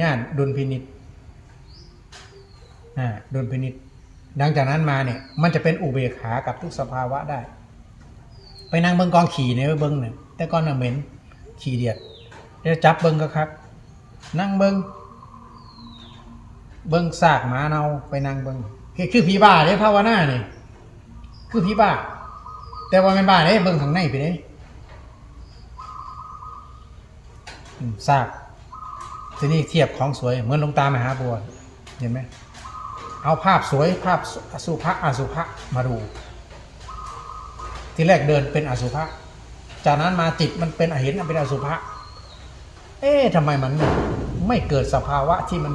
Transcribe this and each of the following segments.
ญาดุลพินิษอ่าดุลพินิษดังจากนั้นมาเนี่ยมันจะเป็นอุเบกขากับทุกสภาวะได้ ไปนั่งเบิ้งกองขี่เนี่ยเบิ้งเนี่ยแต่ก่อนน่ะเหม็นขี่เดียดเดี๋ยวจับเบิ้งก็ครับนั่งเบิ้งเบิ้งซากหมาเนาไปนั่งเบิ้งคือคือผีบ้าเด้ภาวนาเนี่ยคือผีบ้า แต่ว่าไม่นบ้าเด้เบิ้งข้างในไปเด้อืมซาก ทีนี้เทียบของสวยเหมือนลงตามหาบัวเห็นไหมเอาภาพสวยภาพอสุภะอสุภะมาดู ทีแรกเดินเป็นอสุภะจากนั้นมาจิตมันเป็นเห็นเป็นอสุภะเอ๊ะทำไมมันไม่เกิดสภาวะที่มัน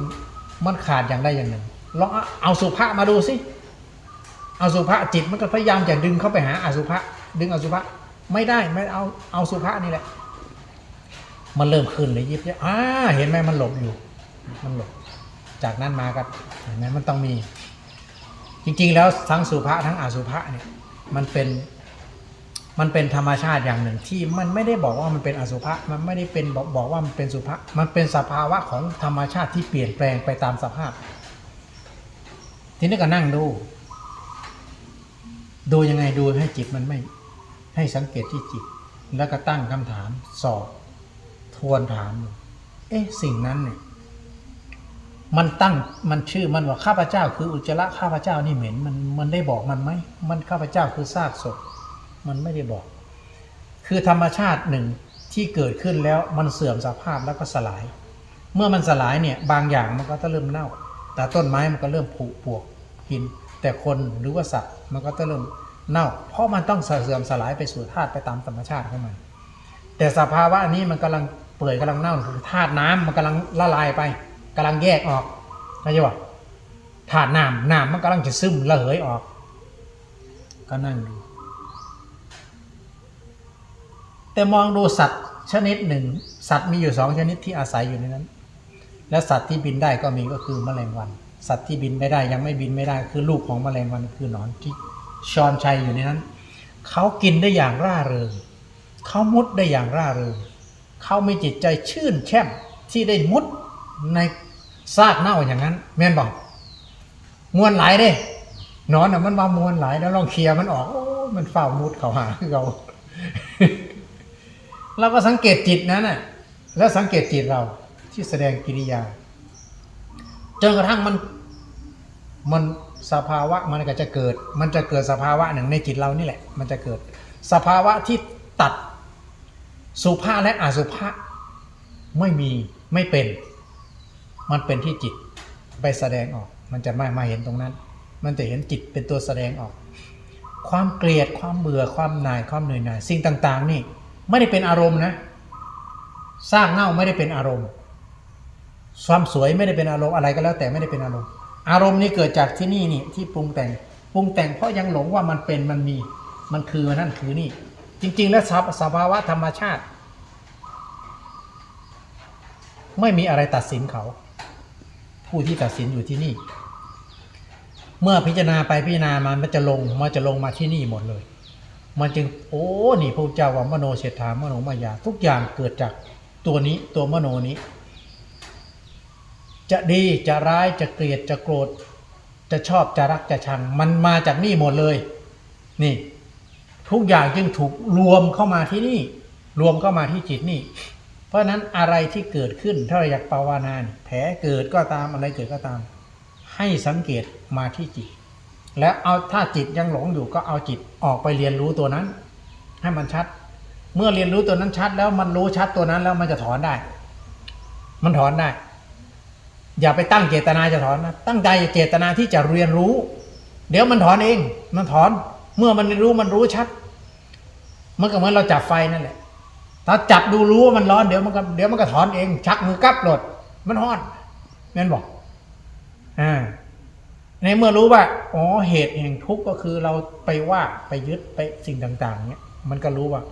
มันขาดอย่างใดอย่างหนึ่งลองเอาเอาสุภะมาดูสิเอาสุภะจิตมันก็พยายามจะดึงเข้าไปหาอสุภะดึงอสุภะไม่ได้ไม่เอาเอาสุภะนี่แหละ มันเริ่มขึ้นเลยยิบเนี่ยอ่าเห็นไหมมันหลบอยู่ มันหลบ จากนั้นมาก็เห็นไหมมันต้องมี จริงๆ แล้วทั้งสุภะทั้งอสุภะเนี่ยมันเป็นมันเป็นธรรมชาติอย่างหนึ่งที่มันไม่ได้บอกว่ามันเป็นอสุภะมันไม่ได้เป็นบอกบอกว่ามันเป็นสุภะมันเป็นสภาวะของธรรมชาติที่เปลี่ยนแปลงไปตามสภาพ ทีนี้ก็นั่งดู ดูยังไงดูให้จิตมันไม่ให้สังเกตที่จิต แล้วก็ตั้งคำถามสอบ ทวนถามเอ๊ะสิ่งนั้นเนี่ยมันตั้งมันชื่อมันว่าข้าพเจ้า คืออุจจาระข้าพเจ้านี่เหม็นมันมันได้บอกมันไหมมันข้าพเจ้าคือซากศพมันไม่ได้บอก คือธรรมชาติหนึ่งที่เกิดขึ้นแล้วมันเสื่อมสภาพแล้วก็สลาย เมื่อมันสลายเนี่ยบางอย่างมันก็จะเริ่มเน่า แต่ต้นไม้มันก็เริ่มผุปวกหิน แต่คนหรือว่าสัตว์มันก็จะเริ่มเน่า เพราะมันต้องเสื่อมสลายไปสู่ธาตุไปตามธรรมชาติของมันแต่สภาวะนี้มันกำลัง ปื่อยกำลังเน่าธาตุน้ำมันกำลังละลายไปกำลังแยกออกเข้าใจป่ะธาตุน้ำน้ำมันกำลังจะซึมระเหยออก ก็นั่งดูแต่มองดูสัตว์ชนิดหนึ่ง สัตว์มีอยู่สองชนิดที่อาศัยอยู่ในนั้น และสัตว์ที่บินได้ก็มีก็คือแมลงวัน สัตว์ที่บินไม่ได้ยังไม่บินไม่ได้ คือลูกของแมลงวันคือหนอนที่ชอนชัยอยู่ในนั้น เขากินได้อย่างร่าเริงเขามุดได้อย่างร่าเริง เขามีจิตใจชื่นแช่มที่ได้มุดในซากเน่าอย่างนั้น แม่นบอกมวนหลายเด้หนอนอะมันว่ามวนหลายแล้วลองเคลียร์มันออกโอ้มันเฝ้ามุดเขาหาคือเราเราก็สังเกตจิตนั้นน่ะ แล้วสังเกตจิตเราที่แสดงกิริยาจนกระทั่งมันมันสภาวะมันก็จะเกิด มันจะเกิดสภาวะหนึ่งในจิตเรานี่แหละ มันจะเกิด สภาวะที่ตัด สุภาและอสุภะไม่มีไม่เป็น มันเป็นที่จิตไปแสดงออก มันจะไม่มาเห็นตรงนั้น มันจะเห็นจิตเป็นตัวแสดงออก ความเกลียดความเบื่อความหน่ายความเหนื่อยหน่ายสิ่งต่าง ๆ นี่ไม่ได้เป็นอารมณ์นะ สร้างเน่าไม่ได้เป็นอารมณ์ความสวยไม่ได้เป็นอารมณ์อะไรก็แล้วแต่ไม่ได้เป็นอารมณ์ อารมณ์นี้เกิดจากที่นี่นี่ที่ปรุงแต่งปรุงแต่งเพราะยังหลงว่ามันเป็นมันมี มันคือนั่นคือนี่ จริง ๆ แล้วสภาวะธรรมชาติ ไม่มีอะไรตัดสินเขา ผู้ที่ตัดสินอยู่ที่นี่ เมื่อพิจารณาไปพิจารณามามันจะลงมันจะลงมาที่นี่หมดเลย มันจึงโอ้นี่พระเจ้าว่ามโนเศรษฐามโนมายา ทุกอย่างเกิดจากตัวนี้ตัวมโนนี้ จะดีจะร้ายจะเกลียดจะโกรธ จะชอบจะรักจะชัง มันมาจากนี่หมดเลย นี่ ทุกอย่างจึงถูกรวมเข้ามาที่นี่ รวมเข้ามาที่จิตนี่ เพราะฉะนั้นอะไรที่เกิดขึ้นถ้าเราอยากภาวนานแผลเกิดก็ตามอะไรเกิดก็ตาม ให้สังเกตมาที่จิต แล้วเอาถ้าจิตยังหลงอยู่ก็เอาจิตออกไปเรียนรู้ตัวนั้น ให้มันชัด เมื่อเรียนรู้ตัวนั้นชัด แล้วมันรู้ชัดตัวนั้นแล้วมันจะถอนได้ มันถอนได้ อย่าไปตั้งเจตนาจะถอนนะตั้งใจเจตนาที่จะเรียนรู้ เดี๋ยวมันถอนเอง มันถอน เมื่อมันรู้มันรู้ชัด มันก็เหมือนเราจับไฟนั่นแหละถ้าจับดูรู้ว่ามันร้อนเดี๋ยวมันก็เดี๋ยวมันก็ถอนเอง ชักมือกับหลด มันร้อนนั่นบอกอ่าในเมื่อรู้ว่าอ๋อเหตุแห่งทุกข์ก็คือเราไปว่าไปยึดไปสิ่งต่าง ๆ เนี้ยมันก็รู้ว่า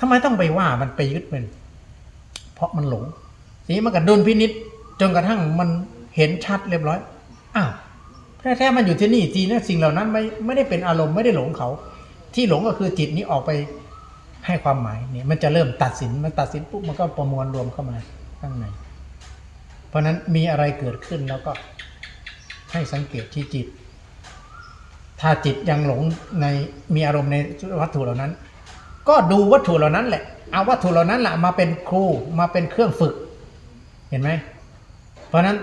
ทำไมต้องไปว่ามันไปยึดมัน เพราะมันหลงทีนี้มันก็ดุลพินิษจนกระทั่งมันเห็นชัดเรียบร้อยอ้าวแท้ๆมันอยู่ที่นี่จริงนะสิ่งเหล่านั้นไม่ไม่ได้เป็นอารมณ์ไม่ได้หลงเขา ที่หลงก็คือจิตนี้ออกไปให้ความหมายเนี่ยมันจะเริ่มตัดสินมันตัดสินปุ๊บมันก็ประมวลรวมเข้ามาข้างใน เพราะฉะนั้นมีอะไรเกิดขึ้นแล้วก็ให้สังเกตที่จิต ถ้าจิตยังหลงในมีอารมณ์ในวัตถุเหล่านั้น ก็ดูวัตถุเหล่านั้นแหละเอาวัตถุเหล่านั้นแหละมาเป็นครูมาเป็นเครื่องฝึก เห็นไหมเพราะฉะนั้น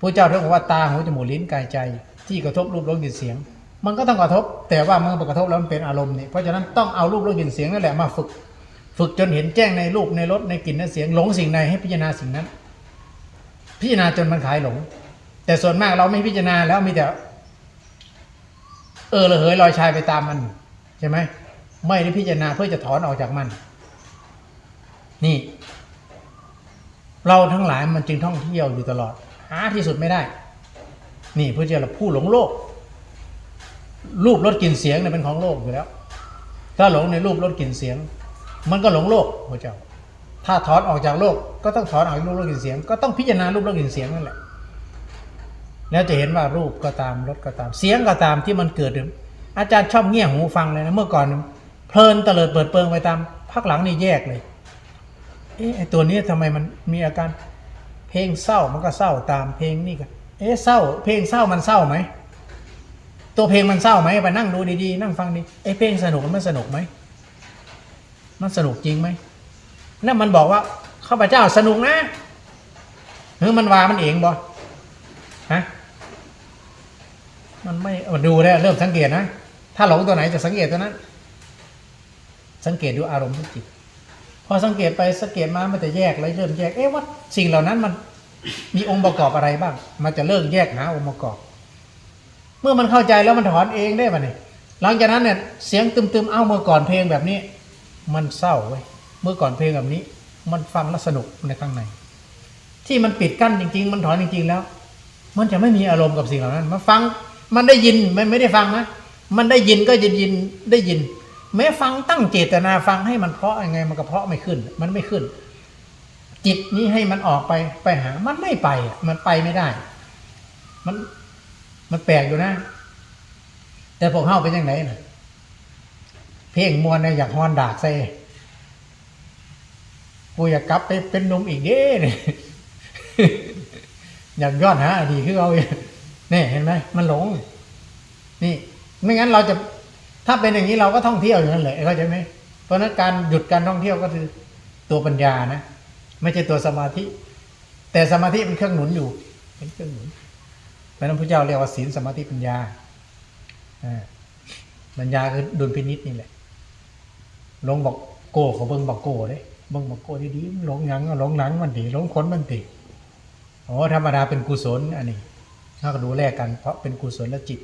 พระเจ้าท่านบอกว่าตาหูจมูกลิ้นกายใจ ที่กระทบรูปรสกลิ่นเสียง มันก็ต้องกระทบ แต่ว่ามันกระทบแล้วมันเป็นอารมณ์นี่เพราะฉะนั้นต้องเอารูปรสกลิ่นเสียงนั่นแหละมาฝึก ฝึกจนเห็นแจ้งในรูปในรสในกลิ่นในเสียงหลงสิ่งใดให้พิจารณาสิ่งนั้น พิจารณาจนมันขายหลง แต่ส่วนมากเราไม่พิจารณาแล้วมีแต่เออระเหยลอยชายไปตามมันใช่ไหมไม่ได้พิจารณาเพื่อจะถอนออกจากมัน นี่ เราทั้งหลายมันจึงท่องเที่ยวอยู่ตลอด หาที่สุดไม่ได้ นี่เพระเจ้าเราผู้หลงโลก รูปรสกลิ่นเสียงเนี่ยเป็นของโลกอยู่แล้ว ถ้าหลงในรูปรสกลิ่นเสียง มันก็หลงโลกพระเจ้า ถ้าถอนออกจากโลกก็ต้องถอนออกจากรูปรสกลิ่นเสียง ก็ต้องพิจารณารูปรสกลิ่นเสียงนั่นแหละแล้วจะเห็นว่ารูปก็ตามรสก็ตามเสียงก็ตามที่มันเกิดอาจารย์ชอบเงี่ยหูฟังเลยนะเมื่อก่อนเพลินเตลิดเปิดเปิงไปตามพักหลังนี่แยกเลยเอ๊ะไอตัวนี้ทำไมมันมีอาการเพลงเศร้ามันก็เศร้าตามเพลงนี่ก็เอ๊ะเศร้า เพลงเศร้ามันเศร้าไหม ตัวเพลงมันเศร้าไหมไปนั่งดูดีๆ นั่งฟังดีเอ๊ะเพลงสนุกมันสนุกไหมมันสนุกจริงไหมนั่นมันบอกว่าข้าพเจ้าสนุกนะหรือมันว่ามันเองบ่ฮะมันไม่ดูได้เริ่มสังเกตนะ ถ้าหลงตัวไหนจะสังเกตตัวนั้น สังเกตดูอารมณ์ของจิตพอสังเกตไปสังเกตมามันจะแยกเลยเริ่มแยกเอ๊ะว่าสิ่งเหล่านั้นมันมีองค์ประกอบอะไรบ้าง มันจะเริ่มแยกหาองค์ประกอบ มื่อมันเข้าใจแล้วมันถอนเองได้ป่ะนี่หลังจากนั้นเนี่ยเสียงตึมๆเอ้าเมื่อก่อนเพลงแบบนี้ มันเศร้าเว้ยเมื่อก่อนเพลงแบบนี้ มันฟังแล้วสนุกในข้างใน ที่มันปิดกั้นจริง ๆ มันถอนจริง ๆ แล้ว มันจะไม่มีอารมณ์กับสิ่งเหล่านั้นมันฟังมันได้ยินมันไม่ได้ฟังนะมันได้ยินก็ยินยินได้ยิน แม้ฟังตั้งเจตนาฟังให้มันเพราะยังไงมันก็เพราะไม่ขึ้น มันไม่ขึ้น จิตนี้ให้มันออกไปไปหา มันไม่ไปมันไปไม่ได้ มัน มันแปลกอยู่นะ แต่พวกเฮาเป็นยังไงนะเพลงมวนเนี่ยอยากฮอนดากใส่กูอยากกลับไปเป็นนุ่มอีกเด้เนี่ยอยากย้อนหาอดีตคือเอาอีกนี่เห็นไหมมันหลง นี่ ไม่งั้นเราจะ ถ้าเป็นอย่างนี้เราก็ท่องเที่ยวอย่างนั้นเลยเข้าใจไหมเพราะนั้นการหยุดการท่องเที่ยวก็คือตัวปัญญานะ ไม่ใช่ตัวสมาธิ แต่สมาธิเป็นเครื่องหนุนอยู่ เป็นเครื่องหนุน เพราะนั้นพระเจ้าเรียกว่าศีลสมาธิปัญญาปัญญาคือดุลพินิษนี่แหละหลงบอกโก้เขาเบิ่งบอกโก้เลยเบิ่งบอกโก้ดีๆหลงหยังหลงหนังมันดีหลงขนมันดีโอ้ธรรมดาเป็นกุศลอันนี้ ถ้าก็ดูแลกัน เพราะเป็นกุศลและจิต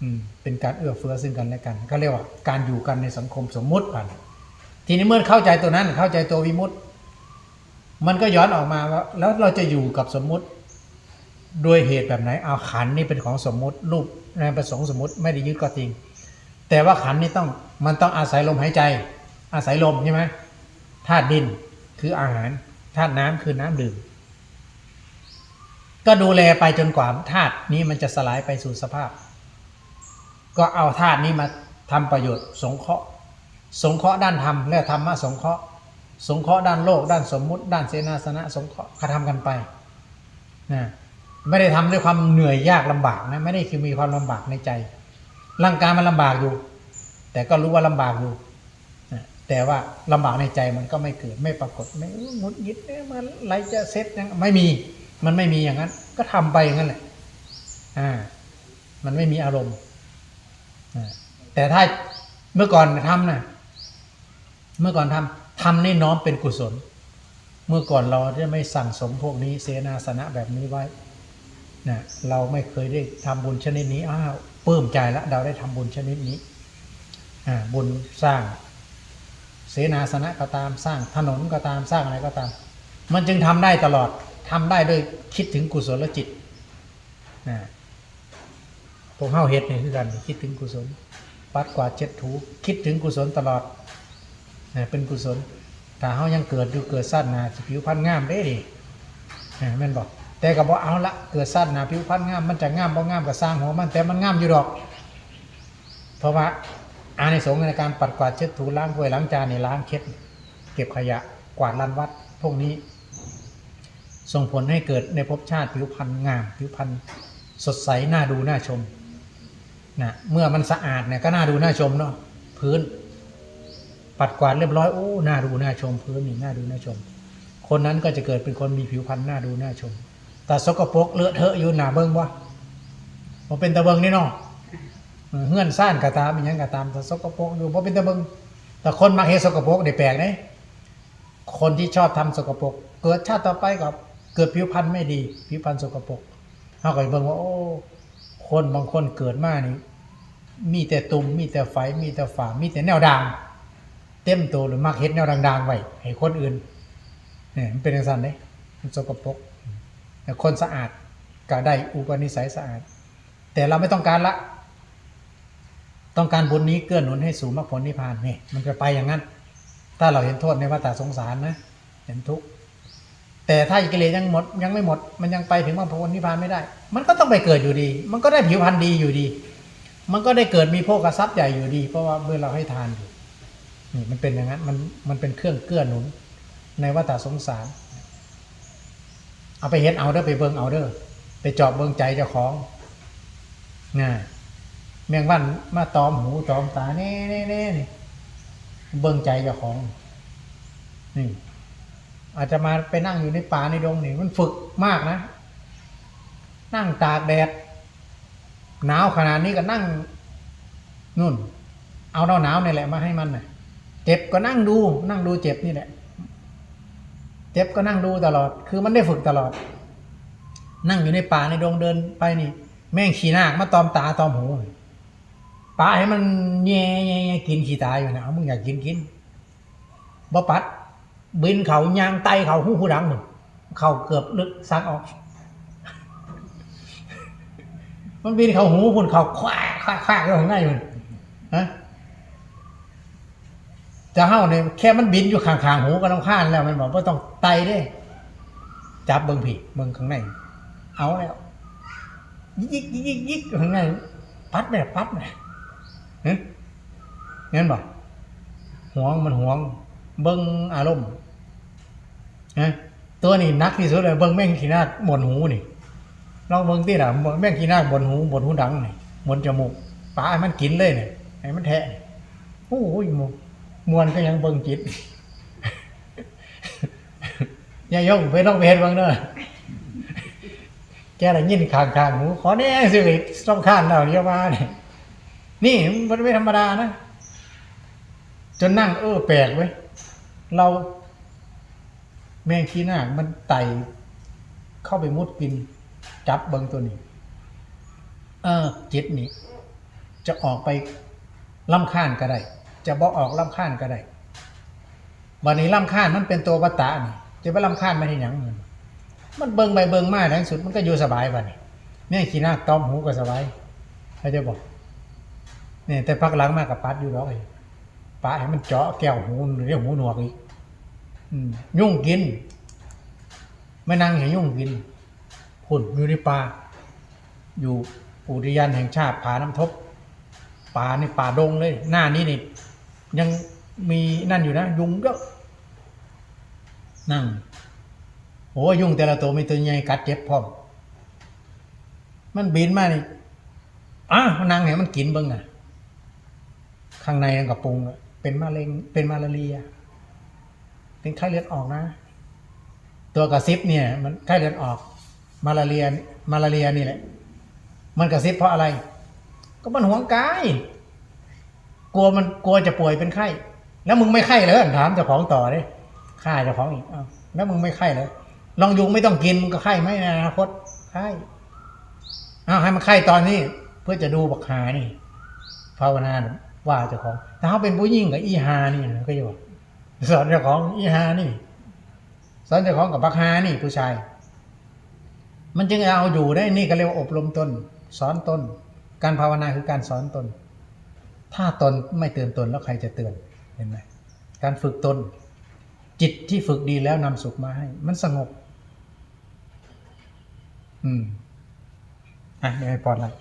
อืมเป็นการเอื้อเฟื้อซึ่งกันและกันก็เรียกว่าการอยู่กันในสังคมสมมุติกันทีนี้เมื่อเข้าใจตัวนั้นเข้าใจตัววิมุตติ มันก็ย้อนออกมาว่าแล้วเราจะอยู่กับสมมุติ ด้วยเหตุแบบไหนเอาขันนี่เป็นของสมมุติรูปในประสงค์สมมุติไม่ได้ยึดก็จริง แต่ว่าขันนี่ต้องมันต้องอาศัยลมหายใจ อาศัยลมใช่ไหมธาตุดินคืออาหารธาตุน้ำคือน้ำดื่ม ก็ดูแลไปจนกว่าธาตุนี้มันจะสลายไปสู่สภาพ ก็เอาธาตุนี้มาทำประโยชน์ สงเคราะห์ สงเคราะห์ด้านธรรมและธรรมะสงเคราะห์ สงเคราะห์ด้านโลก ด้านสมมุติ ด้านเสนาสนะ สงเคราะห์กระทำกันไปนะ ไม่ได้ทำด้วยความเหนื่อยยากลำบากนะไม่ได้คือมีความลำบากในใจ ร่างกายมันลำบากอยู่ แต่ก็รู้ว่าลำบากอยู่แต่ว่าลำบากในใจมันก็ไม่เกิดไม่ปรากฏไม่หงุดหงิดมันอะไรจะเซ็ตยังไม่มีมันไม่มีอย่างนั้น ก็ทำไปอย่างนั้นแหละอ่า มันไม่มีอารมณ์แต่ถ้าเมื่อก่อนทำนะเมื่อก่อนทำทำนี่น้อมเป็นกุศล เมื่อก่อนเราจะไม่สั่งสมพวกนี้เสนาสนะแบบนี้ไว้ นะเราไม่เคยได้ทำบุญชนิดนี้อ้าวปลื้มใจแล้วเราได้ทำบุญชนิดนี้บุญสร้าง เสนาสนะก็ตามสร้างถนนก็ตามสร้างอะไรก็ตาม มันจึงทำได้ตลอดทำได้ด้วยคิดถึงกุศลจิตนะพวกเฮาเฮ็ดนี่คือกันคิดถึงกุศลปัดกวาดเช็ดถูคิดถึงกุศลตลอดนะเป็นกุศลแต่เฮายังเกิดอยู่เกิดสั้นนาสิผิวพรรณงามได้ดินะแม่นบอก แต่ก็บอกเอาละเกิดสั้นนาผิวพรรณงามมันจะงามบ่งามก็สร้างหัวมันแต่มันงามอยู่ดอก เพราะว่าอาในสงส์ในการปัดกวาดเช็ดถูล้างถ้วยล้างจานในล้างเช็ด เก็บขยะกวาดลานวัด พวกนี้ ส่งผลให้เกิดในภพชาติผิวพรรณงาม ผิวพรรณสดใสน่าดูน่าชมนะเมื่อมันสะอาดเนี่ยก็น่าดูน่าชมเนาะพื้น ปัดกวาดเรียบร้อยโอ้น่าดูน่าชม พื้นนี่น่าดูน่าชม คนนั้นก็จะเกิดเป็นคนมีผิวพรรณน่าดูน่าชม แต่สกปรกเลอะเทอะอยู่หนาเบิ้งวะมันเป็นตะเบิงนี่เนาะเออเฮือนซ่านกะตามอหยังกะตามแต่สกปรกอยู่เพราะเป็นตะเบิงแต่คนมักเฮ็ดสกปรกได้แปลกเด้คนที่ชอบทำสกปรกเกิดชาติต่อไปกับเกิดผิวพรรณไม่ดีผิวพรรณสกปรกเฮาก็ไปเบิ่งว่าโอ้คนบางคนเกิดมานี่มีแต่ตุ่มมีแต่ไฟมีแต่ฝามีแต่แนวด่างเต็มตัวหรือมักเฮ็ดแนวด่างๆไว้ให้คนอื่นเนี่ยมันเป็นจังซั่นเด้มันสกปรกแต่ คนสะอาดก็ได้อุปนิสัยสะอาด แต่เราไม่ต้องการละ ต้องการบุญนี้เกื้อหนุนให้สู่มรรคผลนิพพานนี่มันจะไปอย่างนั้น ถ้าเราเห็นโทษในวัฏสงสารนะ เห็นทุกข์แต่ถ้ากิเลสยังหมดยังไม่หมด มันยังไปถึงมรรคผลนิพพานไม่ได้ มันก็ต้องไปเกิดอยู่ดี มันก็ได้ผิวพรรณดีอยู่ดี มันก็ได้เกิดมีโภคทรัพย์ใหญ่อยู่ดี เพราะว่าเมื่อเราให้ทานอยู่นี่มันเป็นอย่างนั้นมันมันเป็นเครื่องเกื้อหนุนในวัฏสงสาร เอาไปเฮ็ดเอาเด้อไปเบิ่งเอาเด้อไปเจอบเบิ่งใจเจ้าของนะแมงวันมาตอมหูตอมตาแน่แน่แน่นี่เบิ่งใจเจ้าของนี่อาจจะมาไปนั่งอยู่ในป่าในดงนี่มันฝึกมากนะ นั่งตากแดดหนาวขนาดนี้ก็นั่งนู่น เอาหนาวหนาวนี่แหละมาให้มันน่ะ เจ็บก็นั่งดู นั่งดูเจ็บนี่แหละ เจ็บก็นั่งดูตลอด คือมันได้ฝึกตลอด นั่งอยู่ในป่าในดงเดินไปนี่ แม่งขี้หน้ากมาตอมตาตอมหูปลาให้มันแย่แย่กินขี้ตาอยู่นะเอามึงอยากกินกินบ่ปัด บินเขายางไตเขาหูหูดังหมดเขาเกือบลึกซักออก มันบินเขาหูหุ่นเขาคว้าคว้าคว้าอยู่ข้างในมันฮะ จะเฮ้าเนี่ยแค่มันบินอยู่ข้างๆหูก็ต้องข้านแล้วมันบอกว่าต้องไตเด้ จับเบิ้งผีเบิ้งข้างใน เอาแล้ว ยิกยิกยิกยิกข้างในปัดไปปัดไปเฮ้ยงั้นบอกห่วงมันห่วง เบิ้งอารมณ์นะตัวนี้นักที่สุดเลยเบิ้งแม่งขี้น้าบนหูนี่ลองเบิ้งที่ละแม่งขี้น้าบนหูบนหูดังนี่บนจมูกปลาให้มันกินเลยเนี่ยให้มันแทะโอ้ยม มวนก็ยังเบิ้งจิตอย่ายกไปต้องเพจบ้างเนอะแกอะไรยินขางขางหูขอแน่สิต้องข้านเราเรียกมาเนี่ยนี่มันไม่ธรรมดานะจนนั่งเออแปลกเว้ยเราแมงขี้หน้ามันไต่เข้าไปมุดกิน จับเบิงตัวนี้ เออจิตนี่จะออกไปล่ำข้านก็ได้ จะบอกออกล่ำข้านก็ได้วันนี้ล่ำข้านมันเป็นตัววัตตะนี่จะไปล่ำข้านมาที่หยังมันมันเบิงไปเบิงมาทั้งสุดมันก็อยู่สบายวันนี้แม่งขี้หน้าต้อมหูก็สบายเขาจะบอกเนี่ยแต่พักหลังมากกับปัดอยู่หรอกไอ้ปะให้มันเจาะแก้วหูเรียกหูหนวกอีกยุ่งกินไม่นั่งให้ยุ่งกินพุ่นอยู่ในป่าอยู่อุทยานแห่งชาติผาน้ำทบป่านี่ป่าดงเลย หน้านี้นี่ ยังมีนั่นอยู่นะ ยุงเยอะนั่งโอ้ยุงแต่ละตัวมีตัวใหญ่กัดเจ็บพร้อมมันบินมานี่อ้าวนนั่งเนี่ยมันกินเบิ้งอะ ข้างในมันกับปรุงเป็นมะเร็งเป็นมาลาเรีย เป็นไข้เลือดออกนะ ตัวกระซิบเนี่ย มันไข้เลือดออก มาลาเรียมาลาเรียนี่แหละ มันกระซิบเพราะอะไร ก็มันห่วงกาย กลัวมันกลัวจะป่วยเป็นไข้ แล้วมึงไม่ไข้เลยถามเจ้าของต่อเลยฆ่าเจ้าของอีกอ้าวแล้วมึงไม่ไข้เลยลองยุงไม่ต้องกินมึงก็ไข้ไหมในอนาคตไข้อ้าวให้มันไข้ตอนนี้ เพื่อจะดูบักหานี่ภาวนาว่าเจ้าของถ้าเขาเป็นผู้หญิงกับอีฮานี่ก็อยู่สอนเจ้าของอีฮานี่สอนเจ้าของกับบักฮานี่ผู้ชาย มันจึงเอาอยู่ได้นี่ก็เรียกว่าอบรมตนสอนตนการภาวนาคือการสอนตน ถ้าตนไม่เตือนตนแล้วใครจะเตือนเห็นไหมการฝึกตน จิตที่ฝึกดีแล้วนำสุขมาให้ มันสงบ อืมอะเดี๋ยวให้พอดละ